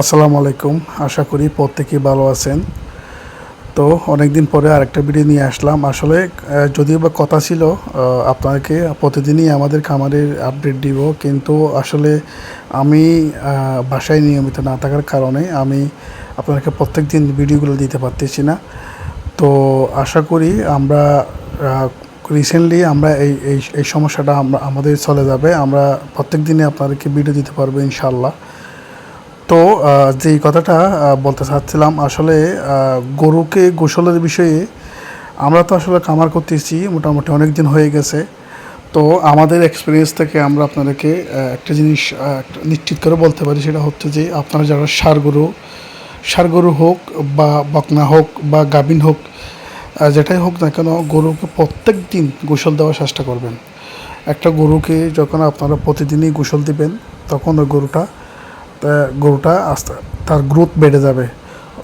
আসসালামু আলাইকুম। আশা করি প্রত্যেকেই ভালো আছেন। তো অনেক দিন পরে আরেকটা ভিডিও নিয়ে আসলাম। আসলে যদিও বা কথা ছিল আপনাকে প্রতিদিনই আমাদের খামারের আপডেট দিব, কিন্তু আসলে আমি বাসায় নিয়মিত না থাকার কারণে আমি আপনাকে প্রত্যেক দিন ভিডিওগুলো দিতে পারতেছি না। তো আশা করি আমরা রিসেন্টলি আমরা এই এই এই সমস্যাটা আমরা, আমাদের চলে যাবে। আমরা প্রত্যেক দিনে আপনাদেরকে ভিডিও দিতে পারব ইনশাল্লাহ তো যেই কথাটা বলতে চাচ্ছিলাম, আসলে গরুকে গোসলের বিষয়ে আমরা তো আসলে কামার করতেছি, মোটামুটি অনেক দিন হয়ে গেছে। তো আমাদের এক্সপিরিয়েন্স থেকে আমরা আপনাদেরকে একটা জিনিস নিশ্চিত করে বলতে পারি, সেটা হচ্ছে যে আপনারা যারা সার গরু সার গরু হোক বা বকনা হোক বা গাভিন হোক যেটাই হোক না কেন, গরুকে প্রত্যেক দিন গোসল দেওয়ার চেষ্টা করবেন। একটা গরুকে যখন আপনারা প্রতিদিনই গোসল দিবেন, তখন ওই গরুটা গরুটা আস্তে, তার গ্রোথ বেড়ে যাবে।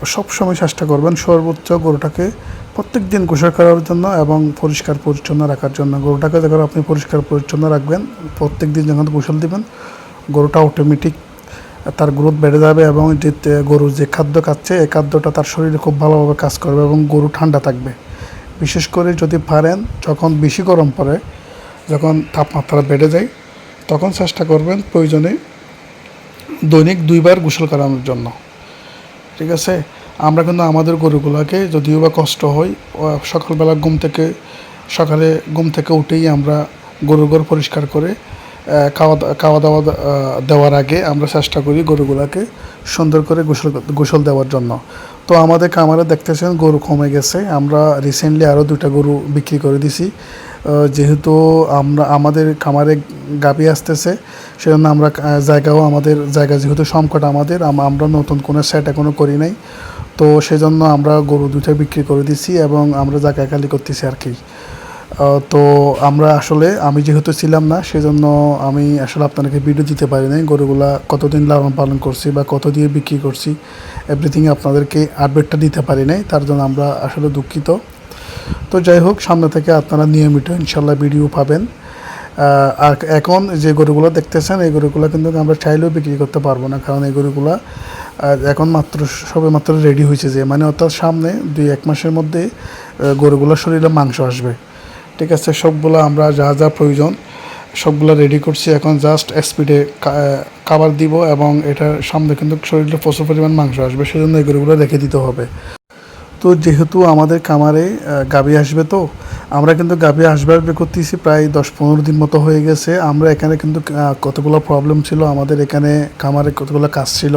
সব সময় চেষ্টা করবেন সর্বোচ্চ গরুটাকে প্রত্যেক দিন গোসল করার জন্য এবং পরিষ্কার পরিচ্ছন্ন রাখার জন্য। গরুটাকে যখন আপনি পরিষ্কার পরিচ্ছন্ন রাখবেন প্রত্যেক দিন যখন গোসল দিবেন, গরুটা অটোমেটিক তার গ্রোথ বেড়ে যাবে এবং যে তে- গরু যে খাদ্য খাচ্ছে, এই খাদ্যটা তার শরীরে খুব ভালোভাবে কাজ করবে এবং গরু ঠান্ডা থাকবে। বিশেষ করে যদি পারেন, যখন বেশি গরম পড়ে, যখন তাপমাত্রা বেড়ে যায়, তখন চেষ্টা করবেন প্রয়োজনে দৈনিক দুইবার গোসল করানোর জন্য। ঠিক আছে? আমরা কিন্তু আমাদের গরুগুলোকে যদিও বা কষ্ট হয় সকালবেলা ঘুম থেকে, সকালে ঘুম থেকে উঠেই আমরা গরু ঘর পরিষ্কার করে খাওয়া খাওয়া দাওয়া দেওয়ার আগে আমরা চেষ্টা করি গরুগুলোকে সুন্দর করে গোসল গোসল দেওয়ার জন্য। তো আমাদের খামারে দেখতেছেন গরু কমে গেছে। আমরা রিসেন্টলি আরও দুটা গরু বিক্রি করে দিছি। যেহেতু আমরা, আমাদের খামারে গাবি আসতেছে, সেজন্য আমরা জায়গাও আমাদের, জায়গা যেহেতু সংকট আমাদের আমরা নতুন কোনো সেট এখনও করি নাই। তো সেজন্য আমরা গরু দুইটা বিক্রি করে দিছি এবং আমরা জায়গা খালি করতেছি আর কি। তো আমরা আসলে, আমি যেহেতু ছিলাম না, সেজন্য আমি আসলে আপনাদেরকে ভিডিও দিতে পারি নাই, গরুগুলা কতদিন লালন পালন করছি বা কত দিয়ে বিক্রি করছি এভরিথিং আপনাদেরকে আপডেটটা দিতে পারি নাই, তার জন্য আমরা আসলে দুঃখিত। তো যাই হোক সামনে থেকে আপনারা নিয়মিত ইনশাল্লাহ ভিডিও পাবেন। আর এখন যে গরুগুলো দেখতেছেন এই গরুগুলো কিন্তু আমরা চাইলেও বিক্রি করতে পারব না কারণ এই গরুগুলো এখন মাত্র সবে মাত্র রেডি হয়েছে যে মানে অর্থাৎ সামনে দুই এক মাসের মধ্যে আহ, গরুগুলোর শরীরে মাংস আসবে। ঠিক আছে সবগুলো আমরা যা যা প্রয়োজন সবগুলো রেডি করছি। এখন জাস্ট স্পিডে খাবার দিব এবং এটার সামনে কিন্তু শরীরে প্রচুর পরিমাণ মাংস আসবে সেজন্য এই গরুগুলো রেখে দিতে হবে। তো যেহেতু আমাদের খামারে গাভী আসবে তো, আমরা কিন্তু গাভী আসবার আসবে করতেছি প্রায় দশ পনেরো দিন মতো হয়ে গেছে। আমরা এখানে কিন্তু কতগুলো প্রবলেম ছিল, আমাদের এখানে খামারে কতগুলো কাজ ছিল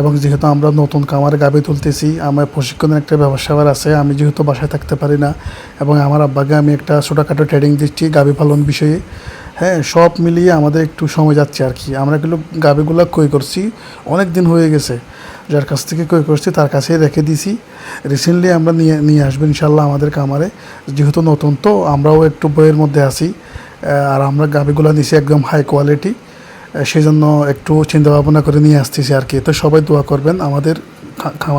এবং যেহেতু আমরা নতুন কামারে গাভী তুলতেছি, আমার প্রশিক্ষণের একটা ব্যবসা আছে, আমি যেহেতু বাসায় থাকতে পারি না এবং আমার আব্বাকে আমি একটা ছোটোখাটো ট্রেডিং দিচ্ছি গাভী পালন বিষয়ে। হ্যাঁ সব মিলিয়ে আমাদের একটু সময় যাচ্ছে আর কি। আমরা কিন্তু গাভীগুলো কই করছি, অনেক দিন হয়ে গেছে। যার কাছ থেকে কই করছি, তার কাছেই রেখে দিছি। রিসেন্টলি আমরা নিয়ে নিয়ে আসব ইনশাল্লাহ আমাদের খামারে। যেহেতু নতুন, তো আমরাও একটু বইয়ের মধ্যে আছি। আর আমরা গাভিগুলো নিছি একদম হাই কোয়ালিটি সেই জন্য একটু চিন্তা ভাবনা করে নিয়ে আসতেছি আর কি। তো সবাই দোয়া করবেন আমাদের খা- খামার